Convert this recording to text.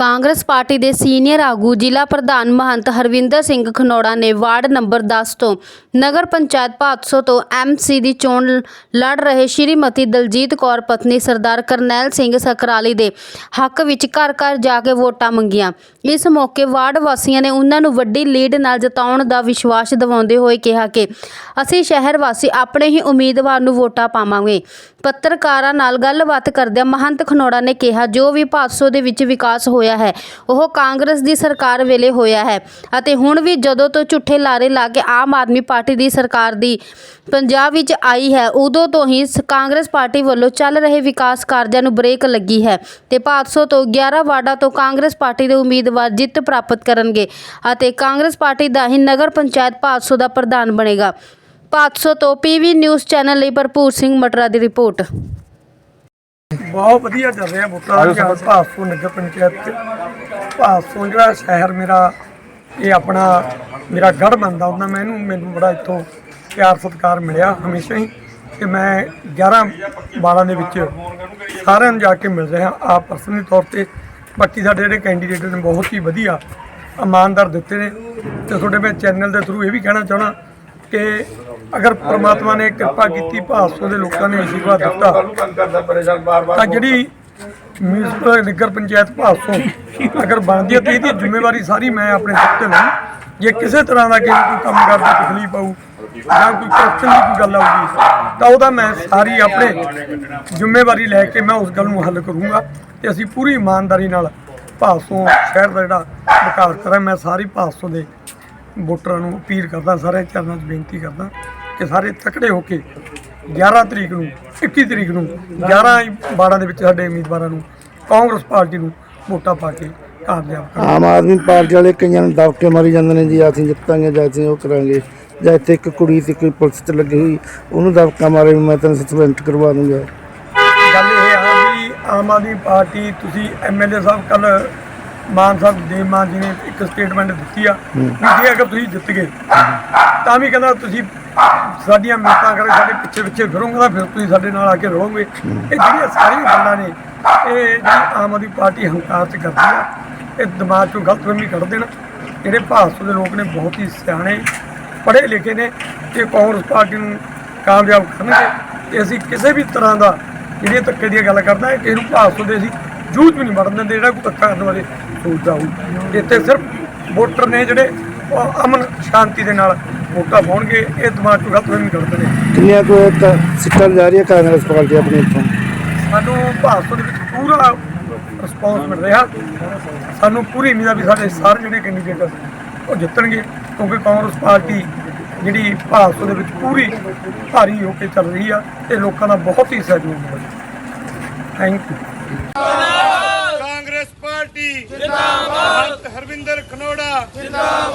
Congress party ਦੇ senior ਆਗੂ ਜ਼ਿਲ੍ਹਾ ਪ੍ਰਧਾਨ ਮਹੰਤ ਹਰਵਿੰਦਰ ਸਿੰਘ ਖਨੌੜਾ ਨੇ ਵਾਰਡ ਨੰਬਰ 10 ਤੋਂ ਨਗਰ ਪੰਚਾਇਤ ਭਾਦਸੋਂ ਤੋਂ ਐਮਸੀ ਦੀ ਚੋਣ ਲੜ ਰਹੇ ਸ਼੍ਰੀਮਤੀ ਦਲਜੀਤ ਕੌਰ ਪਤਨੀ ਸਰਦਾਰ ਕਰਨੈਲ ਸਿੰਘ ਸਕਰਾਲੀ ਦੇ ਹੱਕ ਵਿੱਚ ਘਰ ਘਰ ਜਾ ਕੇ ਵੋਟਾਂ ਮੰਗੀਆਂ। ਇਸ ਮੌਕੇ ਵਾਰਡ ਵਾਸੀਆਂ ਨੇ ਉਹਨਾਂ ਨੂੰ ਵੱਡੀ ਲੀਡ ਨਾਲ ਜਿਤਾਉਣ ਦਾ ਵਿਸ਼ਵਾਸ ਦਿਵਾਉਂਦੇ ਹੋਏ ਕਿਹਾ ਕਿ ਅਸੀਂ ਸ਼ਹਿਰ ਵਾਸੀ ਆਪਣੇ ਹੀ ਉਮੀਦਵਾਰ ਨੂੰ ਵੋਟਾਂ ਪਾਵਾਂਗੇ। ਪੱਤਰਕਾਰਾਂ ਨਾਲ ਗੱਲਬਾਤ ਕਰਦਿਆਂ ਮਹੰਤ ਖਨੌੜਾ ਨੇ ਕਿਹਾ, ਜੋ ਵੀ ਭਾਦਸੋਂ ਦੇ ਵਿੱਚ ਵਿਕਾਸ ਹੋਇਆ ਹੈ। ਉਹ ਕਾਂਗਰਸ ਦੀ ਸਰਕਾਰ ਵੇਲੇ ਹੋਇਆ ਹੈ ਅਤੇ ਹੁਣ ਵੀ ਜਦੋਂ ਤੋਂ ਝੂਠੇ ਲਾਰੇ ਲਾ ਕੇ ਆਮ ਆਦਮੀ ਪਾਰਟੀ ਦੀ ਸਰਕਾਰ ਦੀ ਪੰਜਾਬ ਵਿੱਚ ਆਈ ਹੈ, ਉਦੋਂ ਤੋਂ ਹੀ ਕਾਂਗਰਸ ਪਾਰਟੀ ਵੱਲੋਂ ਚੱਲ ਰਹੇ ਵਿਕਾਸ ਕਾਰਜਾਂ ਨੂੰ ਬ੍ਰੇਕ ਲੱਗੀ ਹੈ ਤੇ ਭਾਦਸੋਂ ਤੋਂ 11 ਵਾਰਡਾਂ ਤੋਂ ਕਾਂਗਰਸ ਪਾਰਟੀ ਦੇ ਉਮੀਦਵਾਰ ਜਿੱਤ ਪ੍ਰਾਪਤ ਕਰਨਗੇ ਅਤੇ ਕਾਂਗਰਸ ਪਾਰਟੀ ਦਾ ਹੀ ਨਗਰ ਪੰਚਾਇਤ ਭਾਦਸੋਂ ਦਾ ਪ੍ਰਧਾਨ ਬਣੇਗਾ। ਭਾਦਸੋਂ ਤੋਂ ਪੀਵੀ ਨਿਊਜ਼ ਚੈਨਲ ਲਈ ਭਰਪੂਰ ਸਿੰਘ ਮਟਰਾ ਦੀ ਰਿਪੋਰਟ। ਬਹੁਤ ਵਧੀਆ ਚੱਲ ਰਿਹਾ ਜਾਂ ਭਾਸੋਂ ਨਗਰ ਪੰਚਾਇਤ ਚ। ਭਾਸੋਂ ਜਿਹੜਾ ਸ਼ਹਿਰ ਮੇਰਾ ਇਹ ਆਪਣਾ ਮੇਰਾ ਗੜ ਮੰਨਦਾ ਹੁੰਦਾ। ਮੈਂ ਇਹਨੂੰ ਮੈਨੂੰ ਬੜਾ ਇੱਥੋਂ ਪਿਆਰ ਸਤਿਕਾਰ ਮਿਲਿਆ ਹਮੇਸ਼ਾ ਹੀ। ਕਿ ਮੈਂ 11 ਬਾਲਾਂ ਦੇ ਵਿੱਚ ਸਾਰਿਆਂ ਨੂੰ ਜਾ ਕੇ ਮਿਲ ਰਿਹਾ ਆਪ ਪਰਸਨਲੀ ਤੌਰ ਤੇ। ਬਾਕੀ ਸਾਡੇ ਜਿਹੜੇ ਕੈਂਡੀਡੇਟ ਨੇ ਬਹੁਤ ਹੀ ਵਧੀਆ ਇਮਾਨਦਾਰ ਦਿੱਤੇ ਨੇ। ਤੇ ਤੁਹਾਡੇ ਮੈਂ ਚੈਨਲ ਦੇ ਥਰੂ ਇਹ ਵੀ ਕਹਿਣਾ ਚਾਹਣਾ ਕਿ ਅਗਰ ਪ੍ਰਮਾਤਮਾ ਨੇ ਕਿਰਪਾ ਕੀਤੀ ਭਾਸੋਂ ਦੇ ਲੋਕਾਂ ਨੇ ਆਸ਼ੀਰਵਾਦ ਦਿੱਤਾ, ਤਾਂ ਜਿਹੜੀ ਮਿਊਨਿਸਪਲ ਨਗਰ ਪੰਚਾਇਤ ਭਾਸੋਂ ਅਗਰ ਬਣਦੀ ਹੈ ਤੇ ਇਹਦੀ ਜ਼ਿੰਮੇਵਾਰੀ ਸਾਰੀ ਮੈਂ ਆਪਣੇ ਸਿਰ ਤੇ ਲਈ ਜੇ ਕਿਸੇ ਤਰ੍ਹਾਂ ਦਾ ਕਿਸੇ ਕੋਈ ਕੰਮ ਕਰਦਾ ਤਕਲੀਫ ਆਊ, ਜਾਂ ਕੋਈ ਕੁਐਸਚਨ ਦੀ ਕੋਈ ਗੱਲ ਆਊਗੀ, ਤਾਂ ਉਹਦਾ ਮੈਂ ਸਾਰੀ ਆਪਣੇ ਜ਼ਿੰਮੇਵਾਰੀ ਲੈ ਕੇ ਮੈਂ ਉਸ ਗੱਲ ਨੂੰ ਹੱਲ ਕਰੂੰਗਾ ਤੇ ਅਸੀਂ ਪੂਰੀ ਇਮਾਨਦਾਰੀ ਨਾਲ ਭਾਸੋਂ ਸ਼ਹਿਰ ਦਾ ਜਿਹੜਾ ਵਿਕਾਸ ਕਰਾਂ। ਮੈਂ ਸਾਰੀ ਭਾਸੋਂ ਦੇ ਵੋਟਰਾਂ ਨੂੰ ਅਪੀਲ ਕਰਦਾ, ਸਾਰੇ ਚਰਨਾਂ 'ਚ ਬੇਨਤੀ ਕਰਦਾ ਕਿ ਸਾਰੇ ਤਕੜੇ ਹੋ ਕੇ 11 ਤਰੀਕ ਨੂੰ 21 ਤਰੀਕ ਨੂੰ 11 ਬਾੜਾਂ ਦੇ ਵਿੱਚ ਸਾਡੇ ਉਮੀਦਵਾਰਾਂ ਨੂੰ ਕਾਂਗਰਸ ਪਾਰਟੀ ਨੂੰ ਵੋਟਾਂ ਪਾ ਕੇ ਕਾਮਯਾਬ ਕਰੋ ਆਮ ਆਦਮੀ ਪਾਰਟੀ ਵਾਲੇ ਕਈਆਂ ਨੂੰ ਦਬਕੇ ਮਾਰੀ ਜਾਂਦੇ ਨੇ ਜੀ ਅਸੀਂ ਜਿੱਤਾਂਗੇ ਜਾਂ ਅਸੀਂ ਉਹ ਕਰਾਂਗੇ। ਜਾਂ ਇੱਥੇ ਇੱਕ ਕੁੜੀ ਸੀ ਕੋਈ ਪੁਲਿਸ ਤੇ ਲੱਗੀ ਹੋਈ ਉਹਨੂੰ ਦਬਕਾ ਮਾਰੇ ਵੀ ਮੈਂ ਤੈਨੂੰ ਸਸਪੈਂਡ ਕਰਵਾ ਦੂੰਗਾ। ਗੱਲ ਇਹ ਆ ਵੀ ਆਮ ਆਦਮੀ ਪਾਰਟੀ ਤੁਸੀਂ ਐਮਐਲਏ ਸਾਹਿਬ ਕੱਲ ਮਾਨ ਸਾਹਿਬ ਦੇਵ ਮਾਨ ਜੀ ਨੇ ਇੱਕ ਸਟੇਟਮੈਂਟ ਦਿੱਤੀ ਆ ਵੀ ਜੇ ਅਗਰ ਤੁਸੀਂ ਜਿੱਤ ਗਏ ਤਾਂ ਵੀ ਕਹਿੰਦਾ ਤੁਸੀਂ ਸਾਡੀਆਂ ਮਿੰਤਾਂ ਕਰਕੇ ਸਾਡੇ ਪਿੱਛੇ ਪਿੱਛੇ ਫਿਰੋਗੇ ਤਾਂ ਫਿਰ ਤੁਸੀਂ ਸਾਡੇ ਨਾਲ ਆ ਕੇ ਰਹੋਗੇ। ਇਹ ਜਿਹੜੀਆਂ ਸਾਰੀਆਂ ਗੱਲਾਂ ਨੇ, ਇਹ ਜਿਹੜੀ ਆਮ ਆਦਮੀ ਪਾਰਟੀ ਹੰਕਾਰ ਚ ਕਰਦੀ ਆ, ਇਹ ਦਿਮਾਗ ਚੋਂ ਗਲਤਫਹਿਮੀ ਕੱਢ ਦੇਣ। ਜਿਹੜੇ ਭਾਰਤ ਦੇ ਲੋਕ ਨੇ ਬਹੁਤ ਹੀ ਸਿਆਣੇ, ਪੜ੍ਹੇ ਲਿਖੇ ਨੇ ਤੇ ਕਾਂਗਰਸ ਪਾਰਟੀ ਨੂੰ ਕਾਮਯਾਬ ਕਰਨਗੇ, ਤੇ ਅਸੀਂ ਕਿਸੇ ਵੀ ਤਰ੍ਹਾਂ ਦਾ ਜਿਹੜੀਆਂ ਧੱਕੇ ਦੀਆਂ ਗੱਲ ਕਰਦਾ ਹੈ ਕਿਸੇ ਨੂੰ ਭਾਰਤ ਦੇ ਅਸੀਂ ਜੂਝ ਵੀ ਨਹੀਂ ਵੜਨ ਦਿੰਦੇ, ਜਿਹੜਾ ਕੋਈ ਧੱਕਾ ਕਰਨ ਵਾਲੇ ਸੋਚਦਾ ਹੋਊ। ਇੱਥੇ ਸਿਰਫ ਵੋਟਰ ਨੇ ਜਿਹੜੇ, ਉਹ ਅਮਨ ਸ਼ਾਂਤੀ ਦੇ ਨਾਲ ਵੋਟਾਂ ਪਾਉਣਗੇ ਇਹ ਦਿਮਾਗ ਚੋਂ ਗਲਤਫਹਿਮੀ ਕੱਢਦੇ ਨੇ। ਕਿੰਨੀਆਂ ਕੋ ਸਿੱਟਾਂ ਜਾ ਰਹੀ ਹੈ ਕਾਂਗਰਸ ਪਾਰਟੀ ਆਪਣੇ ਇੱਥੋਂ? ਸਾਨੂੰ ਭਾਰਤ ਦੇ ਵਿੱਚ ਪੂਰਾ ਰਿਸਪੌਂਸ ਮਿਲ ਰਿਹਾ। ਸਾਨੂੰ ਪੂਰੀ ਉਮੀਦ ਆ ਵੀ ਸਾਡੇ ਸਾਰੇ ਜਿਹੜੇ ਕੈਂਡੀਡੇਟ ਉਹ ਜਿੱਤਣਗੇ ਕਿਉਂਕਿ ਕਾਂਗਰਸ ਪਾਰਟੀ ਜਿਹੜੀ ਭਾਰਤ ਦੇ ਵਿੱਚ ਪੂਰੀ ਭਾਰੀ ਹੋ ਕੇ ਚੱਲ ਰਹੀ ਆ ਤੇ ਲੋਕਾਂ ਦਾ ਬਹੁਤ ਹੀ ਸਹਿਯੋਗ ਹੈ। ਥੈਂਕ ਯੂ ਕਾਂਗਰਸ ਪਾਰਟੀ ਜਿੰਦਾਬਾਦ। ਹਰਵਿੰਦਰ ਖਨੋੜਾ ਜਿੰਦਾਬਾਦ।